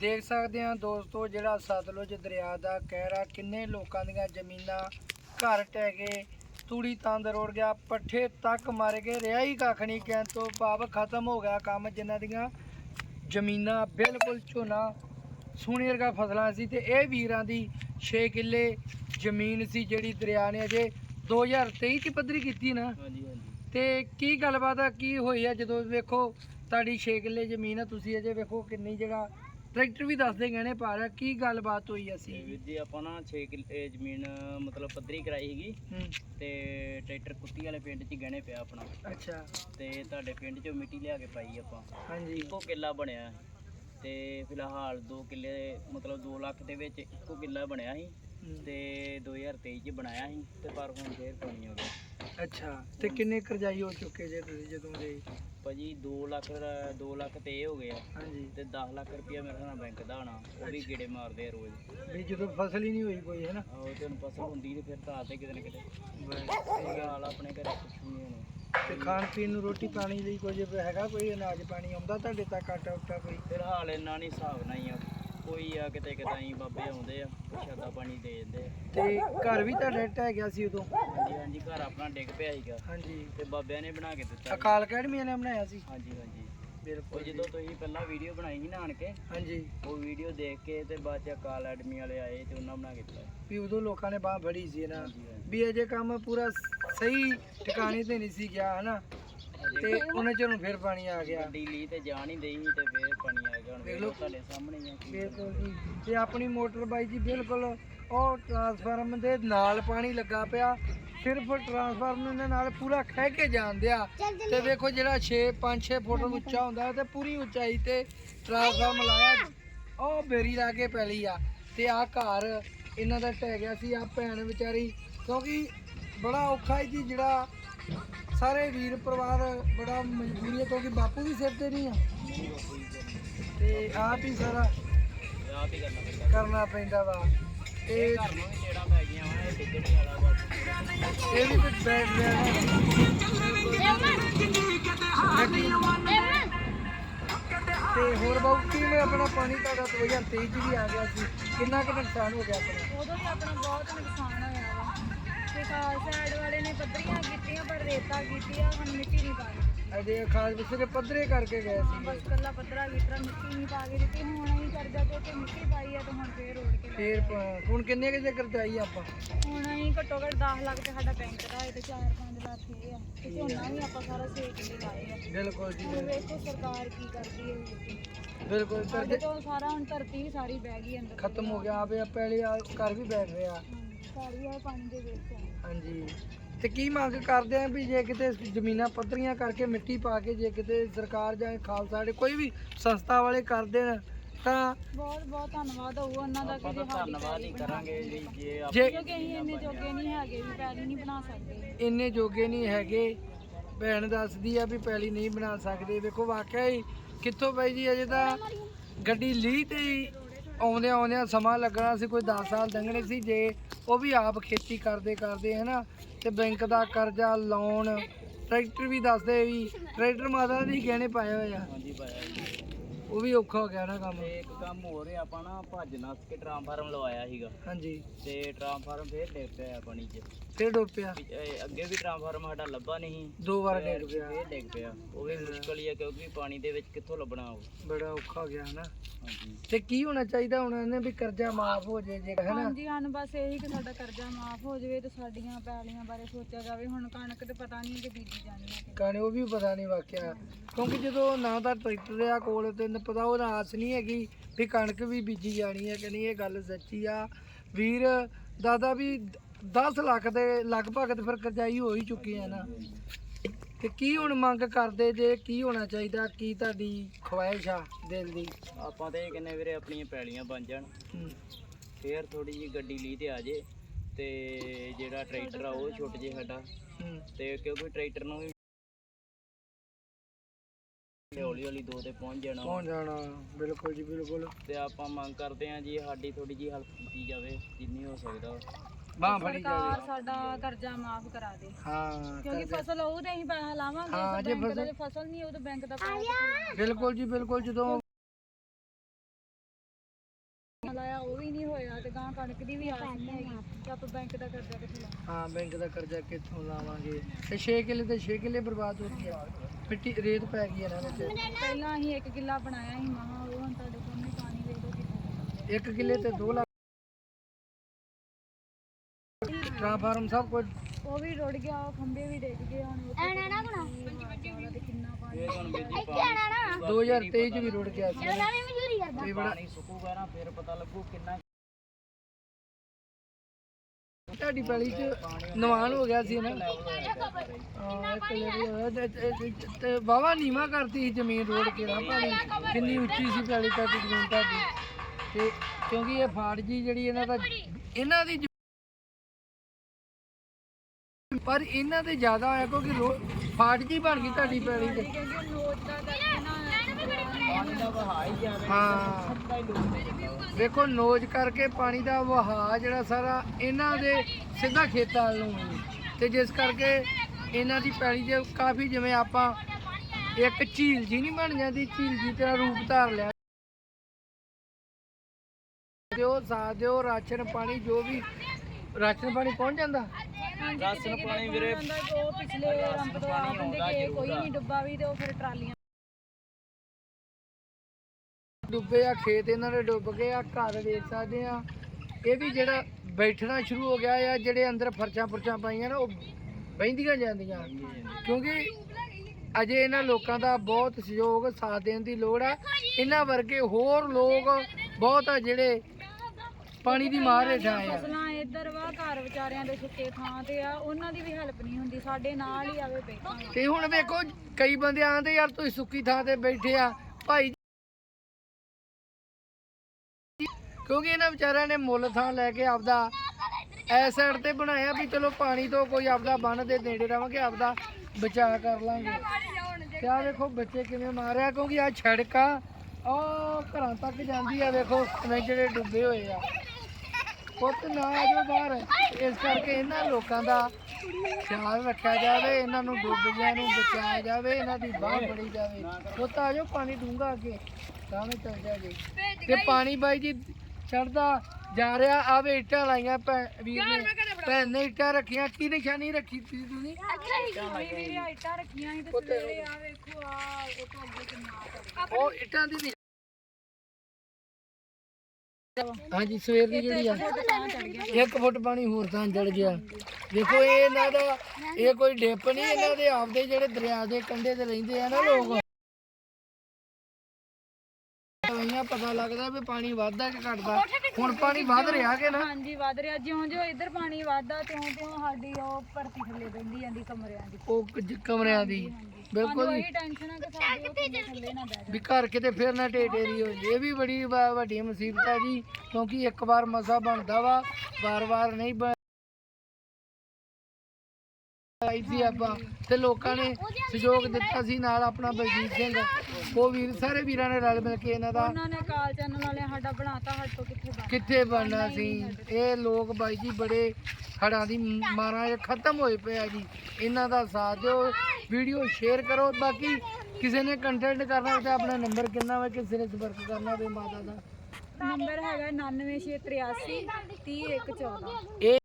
ਦੇਖ ਸਕਦੇ ਹਾਂ ਦੋਸਤੋ ਜਿਹੜਾ ਸਤਲੁਜ ਦਰਿਆ ਦਾ ਕਹਿਰਾ ਕਿੰਨੇ ਲੋਕਾਂ ਦੀਆਂ ਜ਼ਮੀਨਾਂ ਘਰ ਟਹਿ ਗਏ ਤੂੜੀ ਤੰਦ ਰੋੜ ਗਿਆ ਪੱਠੇ ਤੱਕ ਮਰ ਗਏ ਰਿਹਾ ਹੀ ਕੱਖ ਨਹੀਂ ਕਹਿਣ ਤੋਂ ਭਾਵ ਖਤਮ ਹੋ ਗਿਆ ਕੰਮ ਜਿਨ੍ਹਾਂ ਦੀਆਂ ਜ਼ਮੀਨਾਂ। ਬਿਲਕੁਲ ਝੋਨਾ ਸੋਹਣੀ ਵਰਗਾ ਫਸਲਾਂ ਸੀ ਤੇ ਇਹ ਵੀਰਾਂ ਦੀ 6 ਕਿੱਲੇ ਜ਼ਮੀਨ ਸੀ ਜਿਹੜੀ ਦਰਿਆ ਨੇ ਅਜੇ 2023 ਚ ਪੱਧਰੀ ਕੀਤੀ ਨਾ। ਹਾਂਜੀ ਹਾਂਜੀ। ਤੇ ਕੀ ਗੱਲਬਾਤ ਆ ਕੀ ਹੋਈ ਆ? ਜਦੋਂ ਵੇਖੋ ਤੁਹਾਡੀ 6 ਕਿੱਲੇ ਜ਼ਮੀਨ ਆ ਤੁਸੀਂ ਅਜੇ ਵੇਖੋ ਕਿੰਨੀ ਜਗ੍ਹਾ ਟਰੈਕਟਰ ਵੀ ਦੱਸਦੇ ਗਹਿਣੇ ਪਾ ਰਿਹਾ ਕੀ ਗੱਲਬਾਤ ਹੋਈ ਅਸੀਂ ਵੀਰ ਜੀ ਆਪਾਂ ਨਾ 6 ਕਿੱਲੇ ਜ਼ਮੀਨ ਮਤਲਬ ਪੱਧਰੀ ਕਰਾਈ ਸੀਗੀ। ਤੇ ਟਰੈਕਟਰ ਕੁੱਤੀ ਵਾਲੇ ਪਿੰਡ 'ਚ ਗਹਿਣੇ ਪਿਆ ਆਪਣਾ। ਅੱਛਾ। ਤੇ ਤੁਹਾਡੇ ਪਿੰਡ 'ਚੋਂ ਮਿੱਟੀ ਲਿਆ ਕੇ ਪਾਈ ਆਪਾਂ। ਹਾਂਜੀ। ਇੱਕੋ ਕਿੱਲਾ ਬਣਿਆ। ਤੇ ਫਿਲਹਾਲ 2 ਕਿੱਲੇ ਮਤਲਬ 2 ਲੱਖ ਦੇ ਵਿੱਚ ਇੱਕੋ ਕਿੱਲਾ ਬਣਿਆ ਸੀ। ਤੇ 2023 ਚ ਬਣਾਇਆ ਸੀ। ਤੇ ਪਰ ਹੁਣ ਫੇਰ ਪਾਣੀ ਆ ਗਿਆ ਅੱਛਾ ਤੇ ਕਿੰਨੇ ਕਰਜ਼ਾਈ ਹੋ ਚੁੱਕੇ ਜੇ ਤੁਸੀਂ ਜਦੋਂ ਦੇ? ਭਾਜੀ 2 ਲੱਖ ਦਾ- ਦੋ ਲੱਖ ਤੇ ਇਹ ਹੋ ਗਿਆ ਹਾਂਜੀ। ਤੇ 10 ਲੱਖ ਰੁਪਇਆ ਮੇਰੇ ਨਾਲ ਬੈਂਕ ਦਾ ਆਣਾ ਉਹ ਵੀ ਗੇੜੇ ਮਾਰਦੇ ਆ ਰੋਜ਼। ਵੀ ਜਦੋਂ ਫਸਲ ਹੀ ਨਹੀਂ ਹੋਈ ਕੋਈ ਹੈ ਨਾ? ਆਹੋ ਤੇ ਹੁਣ ਫਸਲ ਹੁੰਦੀ ਤੇ ਫਿਰ ਤਾਂ ਆਤੇ ਕਿਤੇ ਨਾ ਕਿਤੇ। ਬਸ, ਫਿਲਹਾਲ ਆਪਣੇ ਘਰੇ ਕੁਛ ਨਹੀਂ ਹੋਣਾ। ਤੇ ਖਾਣ ਪੀਣ ਨੂੰ ਰੋਟੀ ਪਾਣੀ ਲਈ ਕੁਝ ਹੈਗਾ ਕੋਈ ਅਨਾਜ ਪਾਣੀ ਆਉਂਦਾ ਤੁਹਾਡੇ ਤੱਕ ਆਟਾ ਉਟਾ ਕੋਈ? ਫਿਲਹਾਲ ਇੰਨਾ ਨਹੀਂ ਹਿਸਾਬ ਨਹੀਂ ਆ। ਕੋਈ ਆ ਕਿਤੇ ਕਿਤੇ ਹੀ ਬਾਬੇ ਆਉਂਦੇ ਆ ਪ੍ਰਸ਼ਾਦਾ ਪਾਣੀ ਦੇ ਜਾਂਦੇ ਆ। ਤੇ ਘਰ ਵੀ ਤੁਹਾਡੇ ਟਹਿ ਗਿਆ ਸੀ ਉਦੋਂ? ਹਾਂਜੀ ਹਾਂਜੀ ਘਰ ਆਪਣਾ ਡਿੱਗ ਪਿਆ ਸੀਗਾ। ਹਾਂਜੀ। ਤੇ ਬਾਬਿਆਂ ਨੇ ਬਣਾ ਕੇ ਦਿੱਤਾ ਅਕਾਲ ਅਕੈਡਮੀ ਨੇ ਬਣਾਇਆ ਸੀ? ਹਾਂਜੀ ਹਾਂਜੀ। ਉਹ ਬਿਲਕੁਲ ਜਦੋਂ ਤੁਸੀਂ ਪਹਿਲਾਂ ਵੀਡੀਓ ਬਣਾਈ ਸੀ ਨਾਨ ਕੇ ਹਾਂਜੀ। ਉਹ ਵੀਡੀਓ ਦੇਖ ਕੇ ਤੇ ਬਾਅਦ ਚ ਕਾਲ ਐਡਮੀ ਵਾਲੇ ਆਏ ਤੇ ਉਹਨਾਂ ਬਣਾ ਕੇ ਦਿੱਤਾ। ਵੀ ਉਦੋਂ ਲੋਕਾਂ ਨੇ ਬਾਹ ਫੜੀ ਸੀ ਨਾ। ਹਾਂਜੀ ਹਾਂਜੀ। ਵੀ ਇਹ ਜੇ ਕੰਮ ਪੂਰਾ ਸਹੀ ਟਿਕਾਣੇ ਤੇ ਨਹੀਂ ਸੀ ਗਿਆ ਹਨਾ? ਤੇ ਉਹਨੇ ਚੋਂ ਫਿਰ ਪਾਣੀ ਆ ਗਿਆ। ਗੱਡੀ ਲਈ ਤੇ ਜਾਣ ਹੀ ਦੇਈ ਤੇ ਫੇਰ ਪਾਣੀ ਲਓ ਤੁਹਾਡੇ ਸਾਹਮਣੇ ਹੀ ਬਿਲਕੁਲ ਜੀ। ਤੇ ਆਪਣੀ ਮੋਟਰ ਬਾਈ ਜੀ ਬਿਲਕੁਲ ਉਹ ਟਰਾਂਸਫਾਰਮ ਦੇ ਨਾਲ ਪਾਣੀ ਲੱਗਾ ਪਿਆ। ਸਿਰਫ ਟਰਾਂਸਫਾਰਮ ਦੇ ਨਾਲ ਪੂਰਾ ਖਹਿ ਕੇ ਜਾਂਦੇ ਆ। ਤੇ ਵੇਖੋ ਜਿਹੜਾ 6 5 6 ਫੁੱਟ ਉੱਚਾ ਹੁੰਦਾ ਤੇ ਪੂਰੀ ਉਚਾਈ ਤੇ ਟਰਾਂਸਫਾਰਮ ਲਾਇਆ। ਉਹ ਬੇਰੀ ਲਾ ਕੇ ਪੈਲੀ ਆ। ਤੇ ਆ ਘਰ ਇਹਨਾਂ ਦਾ ਟਹਿ ਗਿਆ ਸੀ ਆ ਭੈਣ ਵਿਚਾਰੀ। ਕਿਉਂਕਿ ਬੜਾ ਔਖਾ ਹੈ ਜੀ ਜਿਹੜਾ ਸਾਰੇ ਵੀਰ ਪਰਿਵਾਰ ਬੜਾ ਮਜਬੂਰੀ ਹੈ ਕਿਉਂਕਿ ਬਾਪੂ ਵੀ ਸਿਰ ਤੇ ਨਹੀਂ ਆ। ਤੇ ਆਪ ਹੀ ਸਾਰਾ ਆਪ ਹੀ ਕਰਨਾ ਪੈਂਦਾ ਕਰਨਾ ਪੈਂਦਾ ਵਾ। ਤੇ ਇਹ ਘਰ ਨੂੰ ਵੀ ਜਿਹੜਾ ਪੈ ਗਿਆ ਵਾ ਇਹ ਡਿੱਗਣੇ ਵਾਲਾ ਵਾ ਇਹ ਵੀ ਕੁਝ ਬੈਠ ਗਿਆ ਤੇ ਹੋਰ ਬਾਊ ਕਿਵੇਂ ਆਪਣਾ ਪਾਣੀ ਤੁਹਾਡਾ 2023 ਚ ਵੀ ਆ ਗਿਆ ਸੀ। ਕਿੰਨਾ ਕੁ ਨੁਕਸਾਨ ਹੋ ਗਿਆ ਆਪਣਾ? ਉਦੋਂ ਵੀ ਆਪਣਾ ਬਹੁਤ ਨੁਕਸਾਨ ਹੋਇਆ ਵਾ। ਤੇ ਖਾਲ ਸਾਈਡ ਵਾਲੇ ਨੇ ਪੱਧਰੀਆਂ ਕੀਤੀਆਂ ਪਰ ਰੇਤਾ ਕੀਤੀ ਆ ਹੁਣ ਮਿੱਟੀ ਨਹੀਂ ਪਾ ਕੇ ਦਿੱਤੀ ਅਜੇ ਖਾਸ ਪਿੱਛੇ ਦੇ ਪੱਧਰੇ ਕਰਕੇ ਗਏ ਸੀ। ਬਸ ਕੱਲਾ ਪੱਧਰਾ ਕੀਤਾ ਮਿੱਟੀ ਨਹੀਂ ਪਾ ਕੇ ਦਿੱਤੀ ਹੁਣ ਅਸੀਂ ਕਰਜ਼ਾ ਤੇ ਉੱਤੇ ਮਿੱਟੀ ਪਾਈ ਆ ਤੇ ਹੁਣ ਫੇਰ ਰੋੜ ਕੇ ਲੈ ਫੇਰ ਪ- ਹੁਣ ਕਿੰਨੇ ਕੁ ਚੱਕਰ ਚਾਈ ਆਪਾਂ? ਹੁਣ ਅਸੀਂ ਘੱਟੋ ਘੱਟ 10 ਲੱਖ ਤੇ ਸਾਡਾ ਬੈਂਕ ਦਾ ਹੈ ਤੇ 4-5 ਲੱਖ ਇਹ ਆ। ਤੇ ਝੋਨਾ ਵੀ ਆਪਾਂ ਸਾਰਾ ਸੇ ਕਿੱਲੇ ਲਾਏ ਆ। ਬਿਲਕੁਲ ਜੀ ਹੁਣ ਵੇਖੋ ਸਰਕਾਰ ਕੀ ਕਰਦੀ ਹੈ ਵੀਰ ਜੀ। ਬਿਲਕੁਲ ਸਾਡੇ ਕਰਦੇ ਤੋਂ ਸਾਰਾ ਹੁਣ ਧਰਤੀ ਵੀ ਸਾਰੀ ਬਹਿ ਗਈ ਅੰਦਰ। ਖਤਮ ਹੋ ਗਿਆ ਆਪੇ ਪਹਿਲੇ ਆ ਘਰ ਵੀ ਬੈਠ ਰਿਹਾ ਸਾਰੀ ਆ ਪਾਣੀ ਦੇ ਵਿੱਚ ਆ। ਹਾਂਜੀ। ਤੇ ਕੀ ਮੰਗ ਕਰਦੇ ਆ ਵੀ ਜੇ ਕਿਤੇ ਜ਼ਮੀਨਾਂ ਪੱਧਰੀਆਂ ਕਰਕੇ ਮਿੱਟੀ ਪਾ ਕੇ ਜੇ ਕਿਤੇ ਸਰਕਾਰ ਜਾਂ ਖਾਲਸਾ ਦੇ ਕੋਈ ਵੀ ਸੰਸਥਾ ਵਾਲੇ ਕਰ ਦੇਣ ਤਾਂ ਬਹੁਤ ਬਹੁਤ ਧੰਨਵਾਦ ਹੋਊ ਉਹਨਾਂ ਦਾ ਕਿ ਜੇ ਸਾਡੀ ਧੰਨਵਾਦ ਹੀ ਕਰਾਂਗੇ ਜੀ ਜੇ ਆਪ ਜੇ ਕਿਉਂਕਿ ਅਸੀਂ ਇੰਨੇ ਜੋਗੇ ਨਹੀਂ ਹੈਗੇ ਵੀ ਪੈਲੀ ਨਹੀਂ ਬਣਾ ਸਕਦੇ। ਇੰਨੇ ਜੋਗੇ ਨਹੀਂ ਹੈਗੇ। ਭੈਣ ਦੱਸਦੀ ਆ ਵੀ ਪੈਲੀ ਨਹੀਂ ਬਣਾ ਸਕਦੇ। ਵੇਖੋ ਵਾਕਿਆ ਹੀ ਕਿੱਥੋਂ ਬਾਈ ਜੀ ਅਜੇ ਤਾਂ ਗੱਡੀ ਲੀ ਤੇ ਹੀ ਆਉਂਦਿਆਂ ਆਉਂਦਿਆਂ ਸਮਾਂ ਲੱਗਣਾ ਸੀ ਕੋਈ 10 ਸਾਲ ਲੰਘਣੇ ਸੀ ਜੇ ਉਹ ਵੀ ਆਪ ਖੇਤੀ ਕਰਦੇ ਕਰਦੇ ਹਨਾ ਤੇ ਬੈਂਕ ਦਾ ਕਰਜ਼ਾ ਲੋਨ ਟਰੈਕਟਰ ਵੀ ਦੱਸਦੇ ਵੀ ਟਰੈਕਟਰ ਮਾਤਾ ਦੇ ਗਹਿਣੇ ਪਾਏ ਹੋਏ ਆ। ਹਾਂਜੀ ਪਾਇਆ ਜੀ। ਉਹ ਵੀ ਔਖਾ ਹੋ ਗਿਆ ਨਾ ਕੰਮ। ਤੇ ਇੱਕ ਕੰਮ ਹੈ ਆਪਾਂ ਨਾ ਭੱਜ ਨੱਸ ਕੇ ਟਰਾਂਸਫਾਰਮ ਲਵਾਇਆ ਸੀਗਾ। ਹਾਂਜੀ। ਤੇ ਟਰਾਂਸਫਾਰਮ ਫੇਰ ਡਿੱਗ ਪਿਆ ਪਾਣੀ 'ਚ। ਫਿਰ ਡੋਪਿਆ ਵੀ ਇਹ ਅੱਗੇ ਵੀ ਟਰਾਂਸਫਾਰਮ ਸਾਡਾ ਲੱਭਾ ਨਹੀਂ। ਦੋ ਵਾਰ ਡੇਢ ਪਿਆ। ਫੇਰ ਡਿੱਗ ਪਿਆ। ਉਹ ਵੀ ਮੁਸ਼ਕਲ ਹੀ ਆ ਕਿਉਂਕਿ ਪਾਣੀ ਦੇ ਵਿੱਚ ਕਿੱਥੋਂ ਲੱਭਣਾ ਉਹ। ਬੜਾ ਔਖਾ ਹੋ ਗਿਆ ਨਾ। ਹਾਂਜੀ। ਤੇ ਕੀ ਹੋਣਾ ਚਾਹੀਦਾ ਹੁਣ ਇਹਨੇ ਵੀ ਕਰਜ਼ਾ ਮਾਫ ਹੋ ਜੇ ਜੇ ਹਨਾ? ਹਾਂਜੀ ਹਨ ਬਸ ਇਹੀ ਕਿ ਸਾਡਾ ਕਰਜ਼ਾ ਮਾਫ ਹੋ ਜਾਵੇ ਤੇ ਸਾਡੀਆਂ ਪੈਲੀਆਂ ਬਾਰੇ ਸੋਚਿਆ ਜਾਵੇ। ਹੁਣ ਕਣਕ ਤੇ ਪਤਾ ਨਹੀਂ ਕਿ ਬੀਜੀ ਜਾਣੀ ਹੈ ਕਿ ਕਾਣੇ ਉਹ ਵੀ ਪਤਾ ਨਹੀਂ ਵਾਕਿਆ। ਕਿਉਂਕਿ ਜਦੋਂ ਨਾ ਤਾਂ ਟਰੈਕਟਰ ਆ ਕੋਲ ਤੇ ਨਾ ਪਤਾ ਉਹਦਾ ਆਸ ਨਹੀਂ ਹੈਗੀ ਵੀ ਕਣਕ ਵੀ ਬੀਜੀ ਜਾਣੀ ਹੈ ਕਿ ਨਹੀਂ ਇਹ ਗੱਲ ਸੱਚੀ ਆ। ਵੀਰ ਦਾਦਾ ਵੀ 10 ਲੱਖ ਦੇ ਲਗਭਗ ਤੇ ਫਿਰ ਕਰਜ਼ਾਈ ਹੋ ਹੀ ਚੁੱਕੀ ਆ ਨਾ ਤੇ ਕੀ ਹੁਣ ਮੰਗ ਕਰਦੇ ਜੇ ਕੀ ਹੋਣਾ ਚਾਹੀਦਾ ਕੀ ਤੁਹਾਡੀ ਖਵਾਇਸ਼ ਆ ਦਿਲ ਦੀ ਆਪਾਂ ਤੇ ਇਹ ਕਹਿੰਦੇ ਵੀਰੇ ਆਪਣੀਆਂ ਪੈਲੀਆਂ ਬਣ ਜਾਣ ਹੂੰ। ਫੇਰ ਥੋੜੀ ਜੀ ਗੱਡੀ ਲਈ ਤੇ ਆ ਜੇ ਤੇ ਜਿਹੜਾ ਟਰੈਕਟਰ ਆ ਉਹ ਛੁੱਟ ਜੇ ਸਾਡਾ ਹੂੰ। ਤੇ ਕਿਉਂਕਿ ਟਰੈਕਟਰ ਨੂੰ ਵੀ ਹੌਲੀ ਹੌਲੀ ਦੋ ਤੇ ਪਹੁੰਚ ਜਾਣਾ। ਪਹੁੰਚ ਜਾਣਾ ਬਿਲਕੁਲ ਜੀ ਬਿਲਕੁਲ ਤੇ ਆਪਾਂ ਮੰਗ ਕਰਦੇ ਹਾਂ ਜੀ ਸਾਡੀ ਥੋੜੀ ਜੀ ਹੈਲਪ ਕੀਤੀ ਜਾਵੇ ਜਿੰਨੀ ਹੋ ਸਕਦਾ ਬਾਹ ਫੜੀ ਸਰਕਾਰ ਜਾਵੇ। ਸਾਡਾ ਕਰਜ਼ਾ ਮਾਫ ਕਰਾ ਦੇ। ਹਾਂ ਕਿਉਂਕਿ ਕਰਜ਼ਾ। ਫਸਲ ਹੋਊ ਤੇ ਅਸੀਂ ਪੈਸਾ ਲਾਵਾਂਗੇ ਹਾਂ, ਜੇ ਜੇ ਬੈਂਕ ਦਾ ਫਸਲ- ਜੇ ਫਸਲ ਨਹੀਂ ਹੋਊ ਤਾਂ ਬੈਂਕ ਦਾ ਪੈਸਾ ਕਿੱਥੋਂ ਲਾਵਾਂਗੇ? ਬਿਲਕੁਲ ਜੀ ਬਿਲਕੁਲ ਜਦੋਂ ਲਾਇਆ ਉਹ ਵੀ ਨਹੀਂ ਹੋਇਆ ਤੇ ਗਾਂ ਕਣਕ ਦੀ ਵੀ ਆਸ ਨਹੀਂ ਹੈਗੀ ਆਪਾਂ ਬੈਂਕ ਦਾ ਕਰਜ਼ਾ ਕਿੱਥੇ ਲਾਵਾਂਗੇ। ਹਾਂ ਬੈਂਕ ਦਾ ਕਰਜ਼ਾ ਕਿੱਥੋਂ ਲਾਵਾਂਗੇ? ਤੇ 6 ਕਿੱਲੇ ਤੇ 6 ਕਿੱਲੇ ਬਰਬਾਦ ਹੋ ਗਏ। ਮਿੱਟੀ ਰੇਤ ਪੈ ਗਈ ਇਹਨਾਂ ਵਿੱਚ। ਪਹਿਲਾਂ ਅਸੀਂ ਇੱਕ ਕਿੱਲਾ ਬਣਾਇਆ ਸੀ ਮਹਾ ਉਹ ਹੁਣ ਤੁਹਾਡੇ ਸਾਹਮਣੇ ਪਾਣੀ ਕਿੰਨਾ ਇੱਕ ਕਿੱਲੇ ਤੇ 2 ਲੱਖ ਟ੍ਰਾਂਸਫਾਰਮ ਸਭ ਕੁਝ। ਉਹ ਵੀ ਰੁੜ ਗਿਆ ਉਹ ਖੰਭੇ ਵੀ ਡਿੱਗ ਗਏ ਹੁਣ। ਐਣਾ ਨਾ ਤੇ ਕਿੰਨਾ ਪਾਣੀ 2023 ਚ ਵੀ ਰੁੜ ਗਿਆ ਸੀ। ਇਹ ਬੜਾ ਪਾਣੀ ਸੁੱਕੂਗਾ ਨਾ ਫਿਰ ਪਤਾ ਲੱਗੂ ਕਿੰਨਾ ਢਾਡੀ ਪੈਲੀ ਚ ਨਵਾਨ ਹੋ ਗਿਆ ਸੀ ਨਾ। ਹਾਂ ਇੱਕ ਜਿਹੜੀ ਹੋਇਆ ਤੇ- ਤੇ- ਤੇ- ਤੇ ਵਾਵਾ ਨੀਵਾ ਕਰਤੀ ਸੀ ਜ਼ਮੀਨ ਰੋੜ ਕੇ ਨਾ ਭਾਵੇਂ ਕਿੰਨੀ ਉੱਚੀ ਸੀ ਪੈਲੀ ਤੁਹਾਡੀ ਜ਼ਮੀਨ ਤੁਹਾਡੀ ਤੇ ਕਿਉਂਕਿ ਇਹ ਫਾੜ ਜੀ ਜਿਹੜੀ ਇਹਨਾਂ ਦਾ ਇਹਨਾਂ ਦੀ ਪਰ ਇਹਨਾਂ ਦੇ ਜ਼ਿਆਦਾ ਹੋਇਆ ਕਿਉਂਕਿ ਰੋ- ਫਾੜ ਜੀ ਬਣ ਗਈ ਤੁਹਾਡੀ ਪੈਲੀ ਚ ਕਿਉਂਕਿ ਨੋਟ ਦਾ ਪਾਣੀ ਦਾ ਵਹਾ ਹੀ। ਜਾਵੇ ਹਾਂ ਸਿੱਧਾ ਹੀ ਡੁੱਬ ਦੇਖੋ, ਨੋਜ ਕਰਕੇ ਪਾਣੀ ਦਾ ਵਹਾਅ ਜਿਹੜਾ ਸਾਰਾ ਇਹਨਾਂ ਦੇ ਸਿੱਧਾ ਖੇਤਾਂ ਵੱਲ ਨੂੰ ਹੈ। ਤੇ ਜਿਸ ਕਰਕੇ ਇਹਨਾਂ ਦੀ ਪੈਲੀ 'ਚ ਕਾਫੀ ਜਿਵੇਂ ਆਪਾਂ ਇੱਕ ਝੀਲ ਜੀ ਨਹੀਂ ਬਣ ਜਾਂਦੀ, ਝੀਲ ਜੀ ਤਰ੍ਹਾਂ ਰੂਪ ਧਾਰ ਲਿਆ। ਦਿਓ, ਸਾਥ ਦਿਓ, ਰਾਸ਼ਨ ਪਾਣੀ ਜੋ ਵੀ, ਰਾਸ਼ਨ ਪਾਣੀ ਪਹੁੰਚ ਜਾਂਦਾ ਰਾਸ਼ਨ ਪਾਣੀ ਵੀਰੇ ਜਾਂਦਾ ਕਿ ਉਹ ਪਿਛਲੇ ਰੰਪ ਤੋਂ ਆ ਦਿੰਦੇ ਕਿ ਕੋਈ ਨਹੀਂ ਡੁੱਬਾ ਵੀ ਤੇ ਉਹ ਫਿਰ ਟਰਾਲੀਆਂ ਡੁੱਬੇ ਆ ਖੇਤ ਇਹਨਾਂ ਦੇ ਡੁੱਬ ਗਏ ਆ ਘਰ ਵੇਖ ਸਕਦੇ ਆ। ਇਹ ਵੀ ਜਿਹੜਾ ਬੈਠਣਾ ਸ਼ੁਰੂ ਹੋ ਗਿਆ ਆ ਜਿਹੜੇ ਅੰਦਰ ਫਰਚਾਂ ਫੁਰਚਾਂ ਪਾਈਆਂ ਨਾ ਉਹ ਬਹਿੰਦੀਆਂ ਜਾਂਦੀਆਂ। ਕਿਉਂਕਿ ਅਜੇ ਇਹਨਾਂ ਲੋਕਾਂ ਦਾ ਬਹੁਤ ਸਹਿਯੋਗ ਸਾਥ ਦੇਣ ਦੀ ਲੋੜ ਆ। ਇਹਨਾਂ ਵਰਗੇ ਹੋਰ ਲੋਕ ਬਹੁਤ ਆ ਜਿਹੜੇ ਪਾਣੀ ਦੀ ਮਾਰ ਹੇਠ ਆਏ ਆ ਫਸਲਾਂ ਇੱਧਰ ਵਾ ਘਰ ਵਿਚਾਰਿਆਂ ਦੇ ਸੁੱਕੇ ਥਾਂ ਤੇ ਆ ਉਹਨਾਂ ਦੀ ਵੀ ਹੈਲਪ ਨਹੀਂ ਹੁੰਦੀ ਸਾਡੇ ਨਾਲ ਹੀ ਆਵੇ ਬੈਠਾ ਤੇ ਹੁਣ ਵੇਖੋ ਕਈ ਬੰਦੇ ਆਂਦੇ ਯਾਰ ਤੁਸੀਂ ਸੁੱਕੀ ਥਾਂ ਤੇ ਬੈਠੇ ਆ ਭਾਈ ਕਿਉਂਕਿ ਇਹਨਾਂ ਵਿਚਾਰਿਆਂ ਨੇ ਮੁੱਲ ਥਾਂ ਲੈ ਕੇ ਆਪਦਾ ਐ ਸਾਈਡ ਤੇ ਬਣਾਇਆ ਵੀ ਚਲੋ ਪਾਣੀ ਤੋਂ ਕੋਈ ਆਪਦਾ ਬੰਨ ਦੇ ਨੇੜੇ ਰਵਾਂਗੇ ਆਪਦਾ ਬਚਾਅ ਕਰ ਲਾਂਗੇ। ਤੇ ਆ ਵੇਖੋ ਬੱਚੇ ਕਿਵੇਂ ਮਾਰਿਆ ਕਿਉਂਕਿ ਆ ਛੜਕ ਉਹ ਘਰਾਂ ਤੱਕ ਜਾਂਦੀ ਆ ਵੇਖੋ ਜਿਹੜੇ ਡੁੱਬੇ ਹੋਏ ਆ। ਪੁੱਤ ਨਾ ਆ ਜਾਓ ਬਾਹਰ। ਇਸ ਕਰਕੇ ਇਹਨਾਂ ਲੋਕਾਂ ਦਾ ਖਿਆਲ ਰੱਖਿਆ ਜਾਵੇ ਇਹਨਾਂ ਨੂੰ ਡੁੱਬ ਗਿਆ ਨੂੰ ਬਚਾਇਆ ਜਾਵੇ ਇਹਨਾਂ ਦੀ ਬਾਹ ਫੜੀ ਜਾਵੇ। ਪੁੱਤ ਆ ਜਾਓ ਪਾਣੀ ਡੂੰਘਾ ਅੱਗੇ ਤਾਂ ਵੀ ਚੱਲ ਜਾਗੇ। ਤੇ ਪਾਣੀ ਬਾਈ ਜੀ ਚੜਦਾ ਜਾ ਰਿਹਾ ਆਵੇ ਇੱਟਾਂ ਲਾਈਆਂ ਭੈ- ਵੀਰ ਨੇ। ਭੈਣ ਨੇ ਇੱਟਾਂ ਰੱਖੀਆਂ ਕੀ ਨਿਸ਼ਾਨੀ ਰੱਖੀ ਸੀ ਤੁਸੀਂ? ਵੀਰੇ ਆਈਟਾਂ ਰੱਖੀਆਂ ਸੀ ਤੇ ਸਵੇਰੇ ਆ ਵੇਖੋ ਆ ਉਹ ਤੋਂ ਅੱਗੇ ਕਿੰਨਾ ਉਹ ਇੱਟਾਂ ਦੀ ਹਾਂਜੀ ਸਵੇਰ ਦੀ ਜਿਹੜੀ ਆ ਚੜ ਇੱਕ ਫੁੱਟ ਪਾਣੀ ਹੋਰ ਤਾਂ ਜੜ ਗਿਆ। ਦੇਖੋ ਇਹ ਇਹਨਾਂ ਦਾ ਇਹ ਕੋਈ ਡਿੱਪ ਨਹੀਂ ਇਹਨਾਂ ਦੇ ਆਪਦੇ ਜਿਹੜੇ ਦਰਿਆ ਦੇ ਕੰਢੇ ਤੇ ਰਹਿੰਦੇ ਆ ਨਾ ਲੋਕ। ਵਈਆਂ ਪਤਾ ਲੱਗਦਾ ਵੀ ਪਾਣੀ ਵੱਧਦਾ ਕਿ ਘਟਦਾ। ਹੁਣ ਪਾਣੀ ਵੱਧ ਰਿਹਾ ਕਿ ਨਾ? ਹਾਂਜੀ ਵੱਧ ਰਿਹਾ। ਜਿਉਂ ਜਿਉਂ ਇੱਧਰ ਪਾਣੀ ਵੱਧਦਾ ਤਿਉਂ ਤਿਉਂ ਸਾਡੀ ਉਹ ਭਰਤੀ ਥੱਲੇ ਬੈਂਦੀ ਜਾਂਦੀ ਕਮਰਿਆਂ ਦੀ। ਉਹ ਕਮਰਿਆਂ ਦੀ। ਬਿਲਕੁਲ ਕੋਈ ਟੈਨਸ਼ਨ ਆ ਕਿ ਸਾਡੇ ਉਹ ਕਮਰੇ ਥੱਲੇ ਨਾ ਬਹਿ ਵੀ ਘਰ ਕਿਤੇ ਫਿਰ ਨਾ ਢੇਢੇਰੀ ਹੋ ਜੇ ਇਹ ਵੀ ਬੜੀ ਵਾ- ਵੱਡੀ ਮੁਸੀਬਤ ਹੈ ਜੀ ਕਿਉਂਕਿ ਇੱਕ ਵਾਰ ਮਸਾ ਬਣਦਾ ਵਾ ਵਾਰ-ਵਾਰ ਨਹੀਂ ਬ- ਆਈ ਸੀ ਆਪਾਂ ਤੇ ਲੋਕਾਂ ਨੇ ਸਹਿਯੋਗ ਦਿੱਤਾ ਸੀ ਨਾਲ ਆਪਣਾ ਬਲਜੀਤ ਸਿੰਘ ਉਹ ਵੀਰ ਸਾਰੇ ਵੀਰਾਂ ਨੇ ਰਲ ਮਿਲ ਕੇ ਇਹਨਾਂ ਦਾ ਉਹਨਾਂ ਨੇ ਕਾਲ ਚੈਨਲ ਵਾਲਿਆਂ ਸਾਡਾ ਬਣਾਤਾ ਸਾਡੇ ਤੋਂ ਕਿੱਥੇ ਬਣ ਕਿੱਥੇ ਬਣਨਾ ਸੀ? ਇਹ ਲੋਕ ਬਾਈ ਜੀ ਬੜੇ ਹੜਾਂ ਦੀ ਮਾਰਾਂ 'ਚ ਖਤਮ ਹੋਏ ਪਏ ਆ ਜੀ। ਇਹਨਾਂ ਦਾ ਸਾਥ ਦਿਓ ਵੀਡੀਓ ਸ਼ੇਅਰ ਕਰੋ। ਬਾਕੀ ਕਿਸੇ ਨੇ ਕੰਟੈਂਟ ਕਰਨਾ ਹੋਵੇ ਤਾਂ ਆਪਣਾ ਨੰਬਰ ਕਿੰਨਾ ਵਾ ਕਿਸੇ ਨੇ ਸੰਪਰਕ ਕਰਨਾ ਹੋਵੇ ਮਾਤਾ ਦਾ? ਨੰਬਰ ਹੈਗਾ 99683 30114 ਇਹ